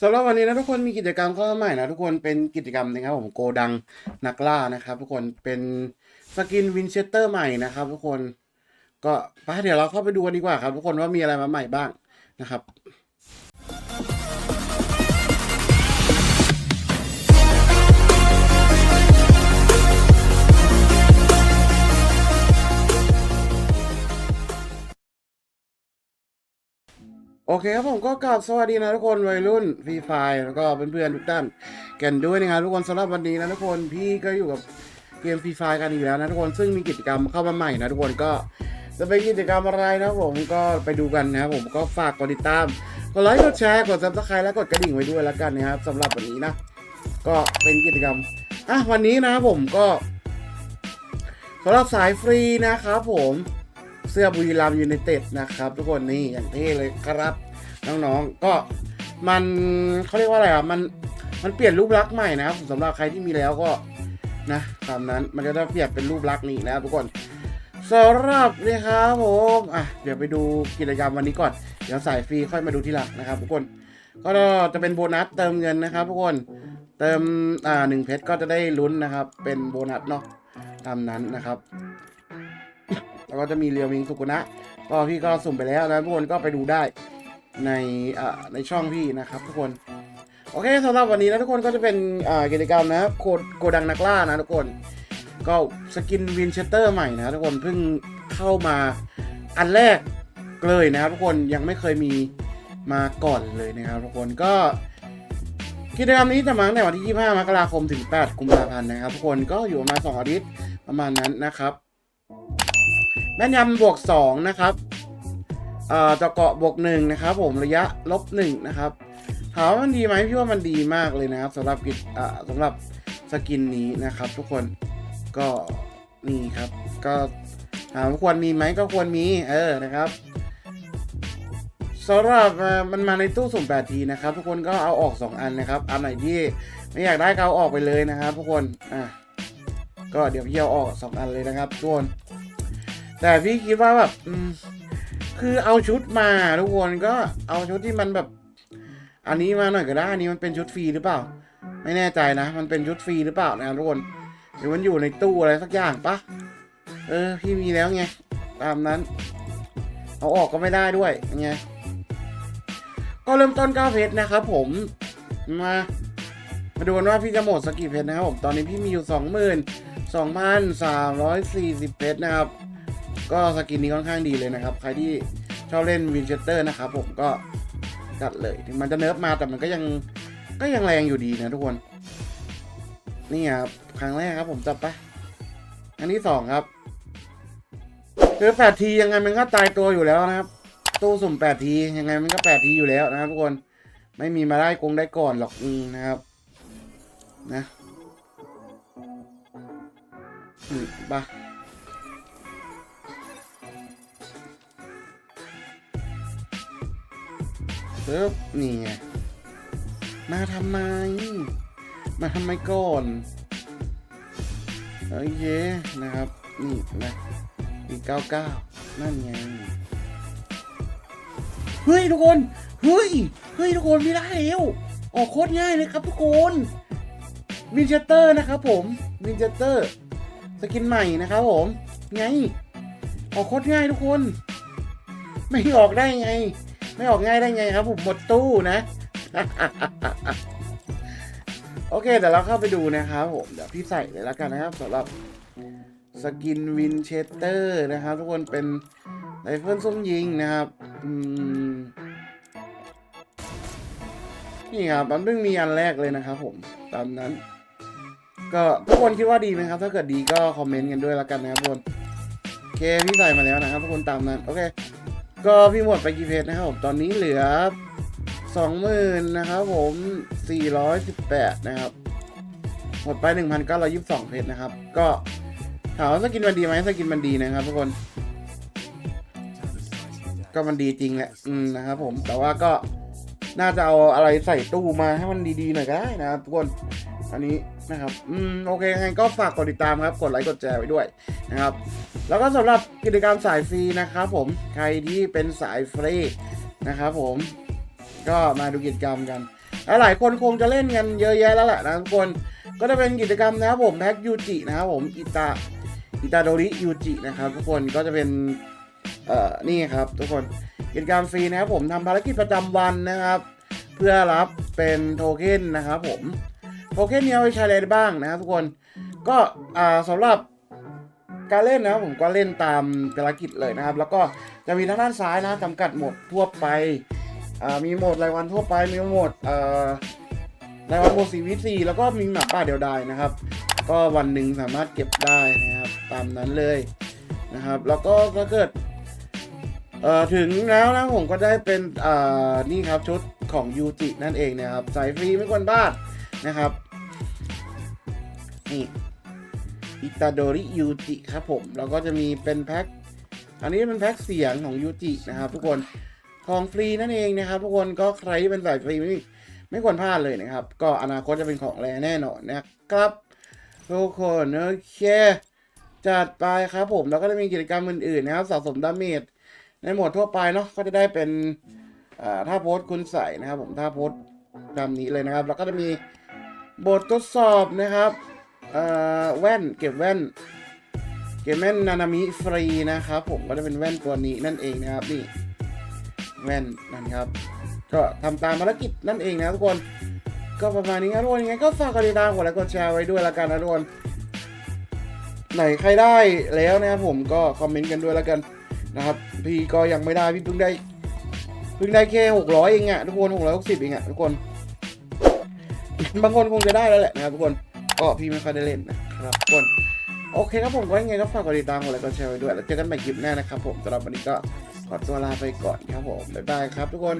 สำหรับวันนี้นะทุกคนมีกิจกรรมเข้ามาใหม่นะทุกคนเป็นกิจกรรมนะครับผมโกดังนักล่านะครับทุกคนเป็นสกินวินเชสเตอร์ใหม่นะครับทุกคนก็ไปเดี๋ยวเราเข้าไปดูกันดีกว่าครับทุกคนว่ามีอะไรมาใหม่บ้างนะครับ โอเคครับผมก็กราบสวัสดีนะทุกคนวัยรุ่นฟรีไฟแล้วก็เพื่อนๆทุกท่านกันด้วยนะครับทุกคนสำหรับวันนี้นะทุกคนพี่ก็อยู่กับเกมฟรีไฟกันอีกแล้วนะทุกคนซึ่งมีกิจกรรมเข้ามาใหม่นะทุกคนก็จะเป็นกิจกรรมอะไรนะผมก็ไปดูกันนะครับผมก็ฝากกดติดตามกดไลค์กดแชร์กดซับสไครต์และกดกระดิ่งไว้ด้วยแล้วกันนะครับสำหรับวันนี้นะ ก็เป็นกิจกรรมอะวันนี้นะครับผมก็สำหรับสายฟรีนะครับผม เสื้อบุรีรัมยูไนเต็ดนะครับ ทุกคนนี่อย่างเท่เลยครับ น้องๆก็มันเขาเรียกว่าอะไรอะมันมันเปลี่ยนรูปลักษณ์ใหม่นะครับสำหรับใครที่มีแล้วก็นะตามนั้นมันจะได้เปลี่ยนเป็นรูปลักษณ์นี้นะครับทุกคนสำหรับนี่ครับผมอะเดี๋ยวไปดูกิจกรรมวันนี้ก่อน เดี๋ยวสายฟรีค่อยมาดูทีหลังนะครับ ทุกคนก็จะเป็นโบนัสเติมเงินนะครับ ทุกคนเติมอ่าหนึ่งเพชรก็จะได้ลุ้นนะครับ เป็นโบนัสเนาะตามนั้นนะครับ แล้วก็จะมีเรียววิงสุกุนะก็พี่ก็สุ่มไปแล้วนะทุกคนก็ไปดูได้ในอ่าในช่องพี่นะครับ ทุกคนโอเคสำหรับวันนี้นะทุกคนก็จะเป็นกิจกรรมนะครับโคดโกดังนักล่านะทุกคน ก็สกินวินเชสเตอร์ใหม่นะทุกคนเพิ่งเข้ามาอันแรกเลยนะครับทุกคนยังไม่เคยมีมาก่อนเลยนะครับทุกคนก็กิจกรรมนี้จะมาตั้งแต่วันที่ 25 มกราคมถึง 8 กุมภาพันธ์นะครับทุกคนก็อยู่ประมาณ2อาทิตย์ประมาณนั้นนะครับ แม่นยำบวกสองนะครับเอ่อจะเกาะบวกหนึ่งนะครับผมระยะลบหนึ่งนะครับถามว่ามันดีไหมพี่ว่ามันดีมากเลยนะครับสำหรับกิจสำหรับสกินนี้นะครับ ทุกคนก็นี่ครับ ก็ถามว่าควรมีไหมก็ควรมีเออนะครับสำหรับมันมาในตู้สุ่ม8ทีนะครับ ทุกคนก็เอาออก 2 อันนะครับ อันไหนที่ไม่อยากได้ก็เอาออกไปเลยนะครับ ทุกคนอะก็เดี๋ยวพี่เอาออกสองอันเลยนะครับทุกคน แต่พี่คิดว่าแบบอืมคือเอาชุดมาทุกคนก็เอาชุดที่มันแบบ อันนี้มาหน่อยก็ได้อันนี้มันเป็นชุดฟรีหรือเปล่า ไม่แน่ใจนะ มันเป็นชุดฟรีหรือเปล่านะทุกคนหรือมันอยู่ในตู้อะไรสักอย่างปะเออ พี่มีแล้วไงตามนั้น เอาออกก็ไม่ได้ด้วยไงก็เริ่มต้น9เพชรนะครับผมมามาดูกันว่าพี่จะหมดสกกี่เพชรนะครับผมตอนนี้พี่มีอยู่ 22,340 เพชรนะครับ ก็สกินนี้ค่อนข้างดีเลยนะครับ ใครที่ชอบเล่นวินเชสเตอร์นะครับผมก็จัดเลยถึงมันจะเนิร์ฟมาแต่มันก็ยังก็ยังแรงอยู่ดีนะทุกคน นี่ครับครั้งแรกครับผมจับไปอันที่สองครับคือแปดทียังไงมันก็ตายตัวอยู่แล้วนะครับ ตู้สุ่มแปดทียังไงมันก็แปดทีอยู่แล้วนะครับทุกคนไม่มีมาได้กงได้ก่อนหรอกอืนะครับ นะอืมไป ปึ๊บนี่ไงมาทำไม มาทำไมก่อนโอเคนะครับ นี่นะอีกเก้าเก้านั่นไงเฮ้ยทุกคนเฮ้ยเฮ้ยทุกคนไม่ได้แล้วออกโคตรง่ายเลยครับทุกคนวินเชสเตอร์นะครับผมวินเชสเตอร์ สกินใหม่นะครับผม ไง ออกโคตรง่ายทุกคน ไม่ออกได้ไง ไม่ออกง่ายได้ไงครับผมหมดตู้นะ โอเคเดี๋ยวเราเข้าไปดูนะครับผมเดี๋ยวพี่ใส่เลยแล้วกันนะครับสำหรับสกินวินเชสเตอร์นะครับ ทุกคนเป็นไรเฟิลส้มยิงนะครับนี่ครับมันเพิ่งมีอันแรกเลยนะครับผมตามนั้น ก็ทุกคนคิดว่าดีไหมครับ ถ้าเกิดดีก็คอมเมนต์กันด้วยแล้วกันนะครับทุกคนโอเคพี่ใส่มาแล้วนะครับทุกคนตามนั้น โอเค ก็พี่หมดไปกี่เพจนะครับผมตอนนี้เหลือสองหมื่นนะครับผมสี่ร้อยสิบแปดนะครับ หมดไปหนึ่งพันเก้าร้อยยี่สิบสองเพจนะครับ ก็ถามว่าสกินมันดีไหมสกินมันดีนะครับทุกคน ก็มันดีจริงแหละอืมนะครับผมแต่ว่าก็น่าจะเอาอะไรใส่ตู้มาให้มันดีๆหน่อยก็ได้นะครับทุกคน อันนี้ นะครับ อืม โอเคยังไงก็ฝากกดติดตามครับ กดไลค์ กดแชร์ไว้ด้วยนะครับ แล้วก็สำหรับกิจกรรมสายฟรีนะครับผม ใครที่เป็นสายฟรีนะครับผม ก็มาดูกิจกรรมกัน หลายคนคงจะเล่นกันเยอะแยะแล้วแหละนะทุกคน ก็จะเป็นกิจกรรมนะครับผมแพ็กยูจินะครับผม อิตา อิตาโดริยูจินะครับทุกคน ก็จะเป็น เอ่อ นี่ครับทุกคน กิจกรรมฟรีนะครับผมทำภารกิจประจำวันนะครับ เพื่อรับเป็นโทเค็นนะครับผม โทเค็นนี้เอาไปใช้อะไรบ้างนะครับทุกคนก็สำหรับการเล่นนะครับผมก็เล่นตามภารกิจเลยนะครับ แล้วก็จะมีทางด้านซ้ายนะจำกัดหมดทั่วไปมีโหมดรายวันทั่วไปมีโหมดรายวันโบสีวิสีแล้วก็มีหมาป่าเดียวดายนะครับ ก็วันหนึ่งสามารถเก็บได้นะครับตามนั้นเลยนะครับ แล้วก็ถ้าเกิดถึงแล้วนะผมก็ได้เป็นนี่ครับชุดของยูจินั่นเองนะครับใส่ฟรีไม่ควรบ้านนะครับ นี่อิตาโดริยูจิครับผม แล้วก็จะมีเป็นแพ็คอันนี้เป็นแพ็คเสียงของยูจินะครับ ทุกคนของฟรีนั่นเองนะครับ ทุกคนก็ใครที่เป็นสายฟรีไม่ไม่ควรพลาดเลยนะครับ ก็อนาคตจะเป็นของแรแน่นอนนะครับ ทุกคนโอเคจัดไปครับผมแล้วก็จะมีกิจกรรมอื่นๆนะครับสะสมดาเมจในหมวดทั่วไปเนาะก็จะได้เป็นอ่าโพสคุณใส่นะครับ ผมท่าโพสตามนี้เลยนะครับ แล้วก็จะมีบททดสอบนะครับ อ่าแว่นเก็บแว่น เก็บแว่นนานามิฟรีนะครับ ผมก็จะเป็นแว่นตัวนี้นั่นเองนะครับนี่แว่นนั่นครับ ก็ทำตามภารกิจนั่นเองนะทุกคนก็ประมาณนี้นะทุกคนยังไงก็ฝากกดติดตามกดไลค์กดแชร์ไว้ด้วยละกันนะทุกคนไหนใครได้แล้วนะครับผมก็คอมเมนต์กันด้วยละกันนะครับ พี่ก็ยังไม่ได้พี่เพิ่งได้เพิ่งได้แค่หกร้อยเองอะทุกคนหกร้อยหกสิบเองอะทุกคน บางคนคงจะได้แล้วแหละนะครับทุกคน ก็พี่ไม่ค่อยได้เล่นนะครับทุกคนโอเคครับผมก็ยังไงก็ฝากกดติดตามกดไลค์กดแชร์ไว้ด้วย แล้วเจอกันใหม่คลิปหน้านะครับผมสำหรับวันนี้ก็ขอตัวลาไปก่อนครับผมบ๊ายบายครับทุกคน